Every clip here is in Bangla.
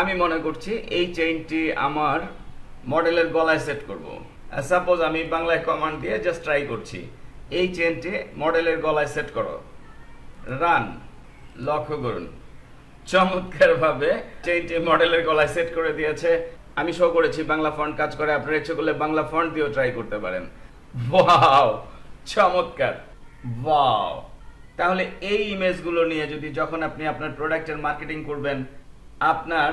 আমি মনে করছি এই চেইনটি আমার মডেলের গলায় সেট করব। সাপোজ আমি বাংলায় কমান্ড দিয়ে জাস্ট ট্রাই করছি। এই চেইনটি মডেলের গলায় সেট করো। রান লক্ষ্য করুন। চমৎকারভাবে চেইনটি মডেলের গলায় সেট করে দিয়েছে। আমি শো করেছি, বাংলা ফন্ট কাজ করে। আপনারা ইচ্ছে করলে বাংলা ফন্ট দিয়েও ট্রাই করতে পারেন। ওয়াও চমৎকার। ওয়াও তাহলে এই ইমেজগুলো নিয়ে যদি যখন আপনি আপনার প্রোডাক্টের মার্কেটিং করবেন আপনার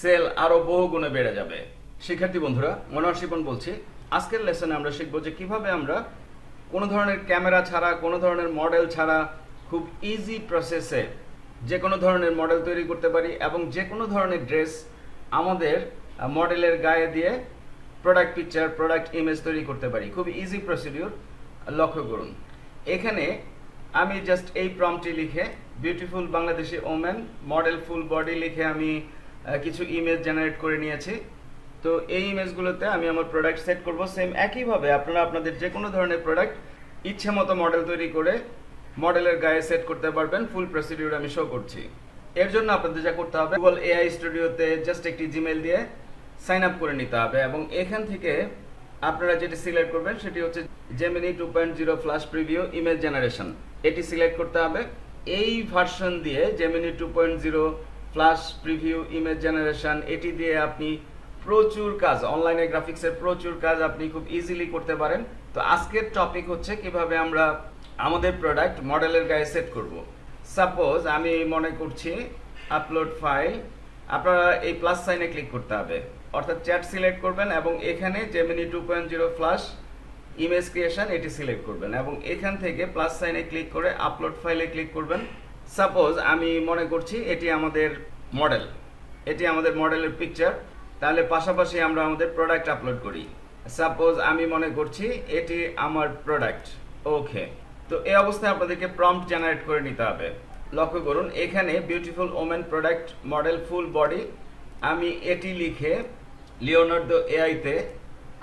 সেল আরও বহু গুণে বেড়ে যাবে। শিক্ষার্থী বন্ধুরা, মনোহর শিপন বলছি, আজকের লেসনে আমরা শিখব যে কীভাবে আমরা কোনো ধরনের ক্যামেরা ছাড়া, কোনো ধরনের মডেল ছাড়া খুব ইজি প্রসেসে যে কোনো ধরনের মডেল তৈরি করতে পারি এবং যে কোনো ধরনের ড্রেস আমাদের মডেলের গায়ে দিয়ে প্রোডাক্ট পিকচার প্রোডাক্ট ইমেজ তৈরি করতে পারি। খুব ইজি প্রসিডিউর লক্ষ্য করুন। এখানে আমি জাস্ট এই প্রম্পটি লিখে beautiful Bangladeshi women model full body লিখে আমি কিছু ইমেজ জেনারেট করে নিয়েছি। তো এই ইমেজগুলোতে আমি আমার প্রোডাক্ট সেট করব সেম একইভাবে আপনারা আপনাদের যে কোনো ধরনের প্রোডাক্ট ইচ্ছে মতো মডেল তৈরি করে মডেলের গায়ে সেট করতে পারবেন। ফুল প্রসিডিউর আমি শো করছি। এর জন্য আপনাদের যা করতে হবে গুগল এআই স্টুডিওতে জাস্ট একটি জিমেল দিয়ে সাইন আপ করে নিতে হবে এবং এখান থেকে আপনারা যেটি সিলেক্ট করবেন সেটি হচ্ছে Gemini two point zero flash preview image generation এটি সিলেক্ট করতে হবে। এই ভার্সন দিয়ে Gemini two point zero flash preview image generation এটি দিয়ে আপনি প্রচুর কাজ অনলাইনে গ্রাফিক্সের প্রচুর কাজ আপনি খুব ইজিলি করতে পারেন। তো আজকের টপিক হচ্ছে কীভাবে আমরা আমাদের প্রোডাক্ট মডেলের গায়ে সেট করব। সাপোজ আমি মনে করছি আপলোড ফাইল আপনারা এই প্লাস সাইনে ক্লিক করতে হবে। অর্থাৎ চ্যাট সিলেক্ট করবেন এবং এখানে Gemini two point zero flash image creation এটি সিলেক্ট করবেন এবং এখান থেকে প্লাস সাইনে ক্লিক করে আপলোড ফাইলে ক্লিক করবেন। সাপোজ আমি মনে করছি এটি আমাদের মডেল এটি আমাদের মডেলের পিকচার তাহলে পাশাপাশি আমরা আমাদের প্রোডাক্ট আপলোড করি। সাপোজ আমি মনে করছি এটি আমার প্রোডাক্ট ওকে তো এই অবস্থায় আপনাদেরকে প্রম্পট জেনারেট করে নিতে হবে। লক্ষ্য করুন, এখানে beautiful women product model full body আমি এটি লিখে লিওনার্দো এআইতে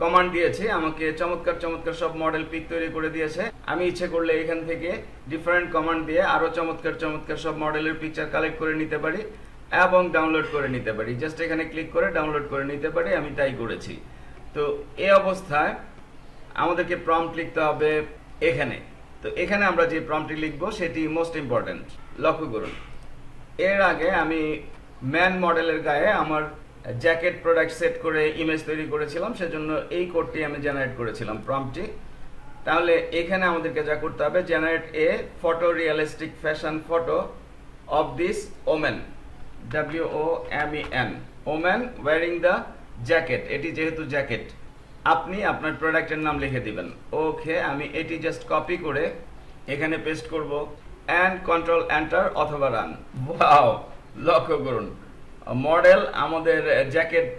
কমান্ড দিয়েছে, আমাকে চমৎকার চমৎকার সব মডেল পিক তৈরি করে দিয়েছে। আমি ইচ্ছে করলে এখান থেকে ডিফারেন্ট কমান্ড দিয়ে আরও চমৎকার চমৎকার সব মডেলের পিকচার কালেক্ট করে নিতে পারি এবং ডাউনলোড করে নিতে পারি। জাস্ট এখানে ক্লিক করে ডাউনলোড করে নিতে পারি, আমি তাই করেছি। তো এই অবস্থায় আমাদেরকে প্রম্পট লিখতে হবে এখানে। তো এখানে আমরা যে প্রম্পটটি লিখব, সেটি মোস্ট ইম্পর্টেন্ট লক্ষ্য করুন। এর আগে আমি ম্যান মডেলের গায়ে আমার জ্যাকেট প্রোডাক্ট সেট করে ইমেজ তৈরি করেছিলাম, সেজন্য এই কোডটি আমি জেনারেট করেছিলাম প্রম্পটটি তাহলে এখানে আমাদেরকে যা করতে হবে generate a photo realistic fashion photo of this women W O M E N women wearing the jacket এটি যেহেতু জ্যাকেট আপনি আপনার প্রোডাক্টের নাম লিখে দিবেন। ওকে আমি এটি জাস্ট কপি করে এখানে পেস্ট করব অ্যান্ড কন্ট্রোল এন্টার অথবা রান ওয়াও লক্ষ্য করুন। মডেল আমাদের জ্যাকেট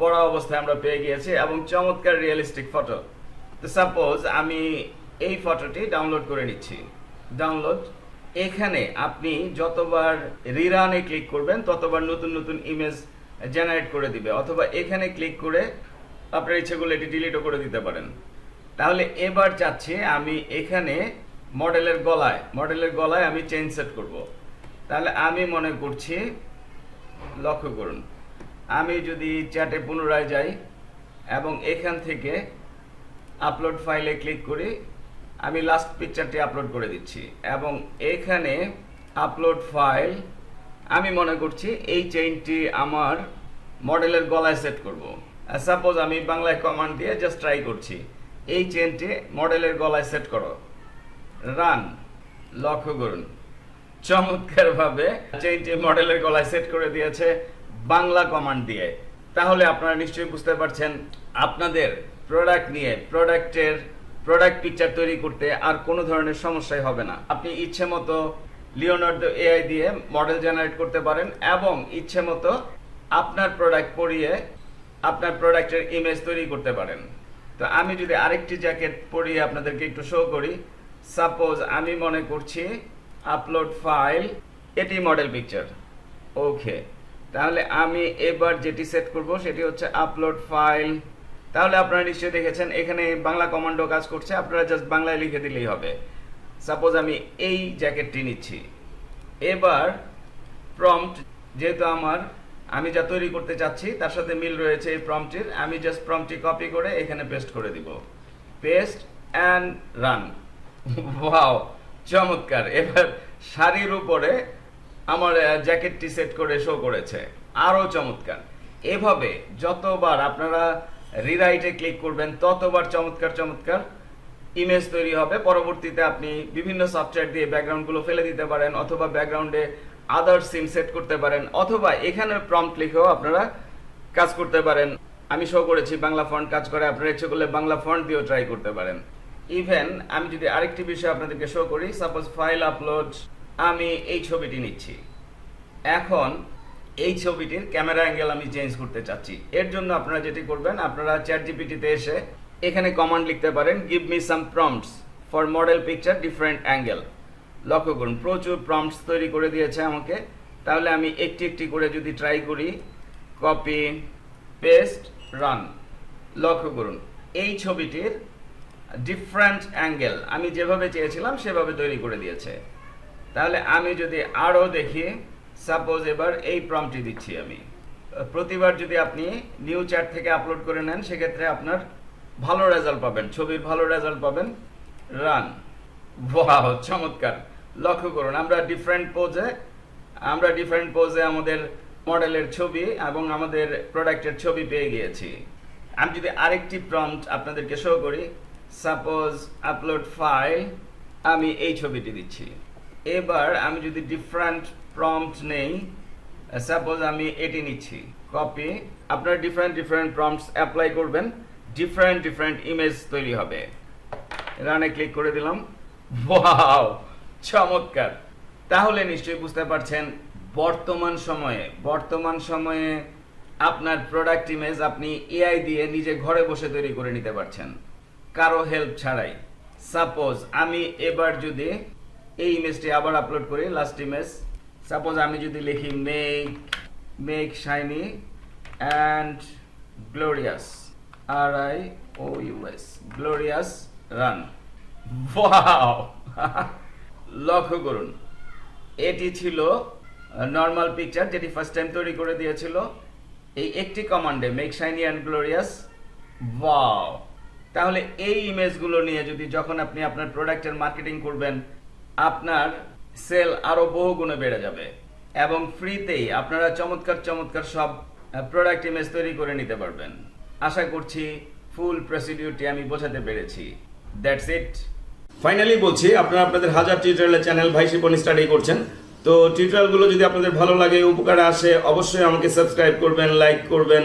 পরা অবস্থায় আমরা পেয়ে গিয়েছি এবং চমৎকার রিয়েলিস্টিক ফটো তো সাপোজ আমি এই ফটোটি ডাউনলোড করে নিচ্ছি। ডাউনলোড এখানে আপনি যতবার রিরানে ক্লিক করবেন, ততবার নতুন নতুন ইমেজ জেনারেট করে দিবে, অথবা এখানে ক্লিক করে আপনার ইচ্ছেগুলো এটি ডিলিটও করে দিতে পারেন। তাহলে এবার চাচ্ছি আমি এখানে মডেলের গলায়। মডেলের গলায় আমি চেঞ্জ সেট করব। তাহলে আমি মনে করছি লক্ষ্য করুন। আমি যদি চ্যাটে পুনরায় যাই এবং এখান থেকে আপলোড ফাইলে ক্লিক করি, আমি লাস্ট পিকচারটি আপলোড করে দিচ্ছি এবং এখানে আপলোড ফাইল আমি মনে করছি এই চেইনটি আমার মডেলের গলায় সেট করব। সাপোজ আমি বাংলায় কমান্ড দিয়ে জাস্ট ট্রাই করছি। এই চেইনটি মডেলের গলায় সেট করো। রান লক্ষ্য করুন। চমৎকারভাবে চেইনটি মডেলের গলায় সেট করে দিয়েছে বাংলা কমান্ড দিয়ে। তাহলে আপনারা নিশ্চয়ই বুঝতে পারছেন, আপনাদের প্রোডাক্ট নিয়ে প্রোডাক্টের প্রোডাক্ট পিকচার তৈরি করতে আর কোনো ধরনের সমস্যাই হবে না। আপনি ইচ্ছে মতো লিওনার্দো এআই দিয়ে মডেল জেনারেট করতে পারেন এবং ইচ্ছে মতো আপনার প্রোডাক্ট পরিয়ে আপনার প্রোডাক্টের ইমেজ তৈরি করতে পারেন। তো আমি যদি আরেকটি জ্যাকেট পরিয়ে আপনাদেরকে একটু শো করি। সাপোজ আমি মনে করছি আপলোড ফাইল এটি মডেল পিকচার ওকে তাহলে আমি এবার যেটি সেট করব সেটি হচ্ছে আপলোড ফাইল তাহলে আপনারা নিশ্চয়ই দেখেছেন, এখানে বাংলা কমান্ডো কাজ করছে, আপনারা জাস্ট বাংলায় লিখে দিলেই হবে। সাপোজ আমি এই জ্যাকেটটি নিচ্ছি। এবার প্রম্পট যেহেতু আমার, আমি যা তৈরি করতে চাচ্ছি, তার সাথে মিল রয়েছে এই প্রম্পটির আমি জাস্ট প্রম্পটি কপি করে এখানে পেস্ট করে দিব। পেস্ট অ্যান্ড রান ওয়াও চমৎকার। এবার শাড়ির উপরে আমার জ্যাকেটটি সেট করে শো করেছে। আরও চমৎকার। এভাবে যতবার আপনারা রিরাইটে ক্লিক করবেন, ততবার চমৎকার চমৎকার ইমেজ তৈরি হবে। পরবর্তীতে আপনি বিভিন্ন সফটওয়্যার দিয়ে ব্যাকগ্রাউন্ডগুলো ফেলে দিতে পারেন, অথবা ব্যাকগ্রাউন্ডে আদার সিম সেট করতে পারেন, অথবা এখানে প্রম্পট লিখেও আপনারা কাজ করতে পারেন। আমি শো করেছি, বাংলা ফন্ট কাজ করে। আপনারা ইচ্ছে করলে বাংলা ফন্ট দিয়েও ট্রাই করতে পারেন। ইভেন আমি যদি আরেকটি বিষয় আপনাদেরকে শো করি সাপোজ ফাইল আপলোড আমি এই ছবিটি নিচ্ছি। এখন, এই ছবিটির ক্যামেরা অ্যাঙ্গেল আমি চেঞ্জ করতে চাচ্ছি। এর জন্য আপনারা যেটি করবেন, আপনারা চ্যাট জিপিটিতে এসে এখানে কমান্ড লিখতে পারেন give me some prompts for model picture different angle লক্ষ্য করুন, প্রচুর প্রম্পটস তৈরি করে দিয়েছে আমাকে। তাহলে আমি একটি একটি করে যদি ট্রাই করি কপি পেস্ট রান লক্ষ্য করুন, এই ছবিটির ডিফারেন্ট অ্যাঙ্গেল আমি যেভাবে চেয়েছিলাম, সেভাবে তৈরি করে দিয়েছে। তাহলে আমি যদি আরও দেখি সাপোজ এবার এই প্রম্পটি দিচ্ছি আমি। প্রতিবার যদি আপনি নিউ চ্যাট থেকে আপলোড করে নেন, সেক্ষেত্রে আপনার ভালো রেজাল্ট পাবেন, ছবির ভালো রেজাল্ট পাবেন। রান ওয়াও চমৎকার। লক্ষ্য করুন, আমরা ডিফারেন্ট পোজে আমরা ডিফারেন্ট পোজে আমাদের মডেলের ছবি এবং আমাদের প্রোডাক্টের ছবি পেয়ে গিয়েছি। আমি যদি আরেকটি প্রম্পট আপনাদেরকে শো করি সাপোজ আপলোড ফাইল আমি এই ছবিটি দিচ্ছি। এবার আমি যদি ডিফারেন্ট প্রম্পট নেই সাপোজ আমি এটি নিচ্ছি। কপি আপনার ডিফারেন্ট ডিফারেন্ট প্রম্পটস অ্যাপ্লাই করবেন। ডিফারেন্ট ডিফারেন্ট ইমেজ তৈরি হবে। রানে ক্লিক করে দিলাম। ওয়াও চমৎকার! তাহলে নিশ্চয়ই বুঝতে পারছেন, বর্তমান সময়ে বর্তমান সময়ে আপনার প্রোডাক্ট ইমেজ আপনি এআই দিয়ে নিজে ঘরে বসে তৈরি করে নিতে পারছেন। কারও হেল্প ছাড়াই। সাপোজ আমি এবার যদি এই ইমেজটি আবার আপলোড করি লাস্ট ইমেজ সাপোজ আমি যদি লিখি make make shiny and glorious R I O U S glorious run লক্ষ্য করুন, এটি ছিল নর্মাল পিকচার যেটি ফার্স্ট টাইম তৈরি করে দিয়েছিল। এই একটি কমান্ডে make shiny and glorious wow তাহলে এই ইমেজগুলো নিয়ে যদি যখন আপনি আপনার প্রোডাক্টের মার্কেটিং করবেন, আপনার সেল আরও বহু গুণে বেড়ে যাবে এবং ফ্রিতেই আপনারা চমৎকার চমৎকার সব প্রোডাক্ট ইমেজ তৈরি করে নিতে পারবেন। আশা করছি ফুল প্রসিডিউরটি আমি বোঝাতে পেরেছি। That's it. ফাইনালি বলছি, আপনারা আপনাদের হাজার টিউটোরিয়ালের চ্যানেল ভাই শিপন স্টাডি করছেন। তো টিউটোরিয়ালগুলো যদি আপনাদের ভালো লাগে, উপকারে আসে, অবশ্যই আমাকে সাবস্ক্রাইব করবেন, লাইক করবেন।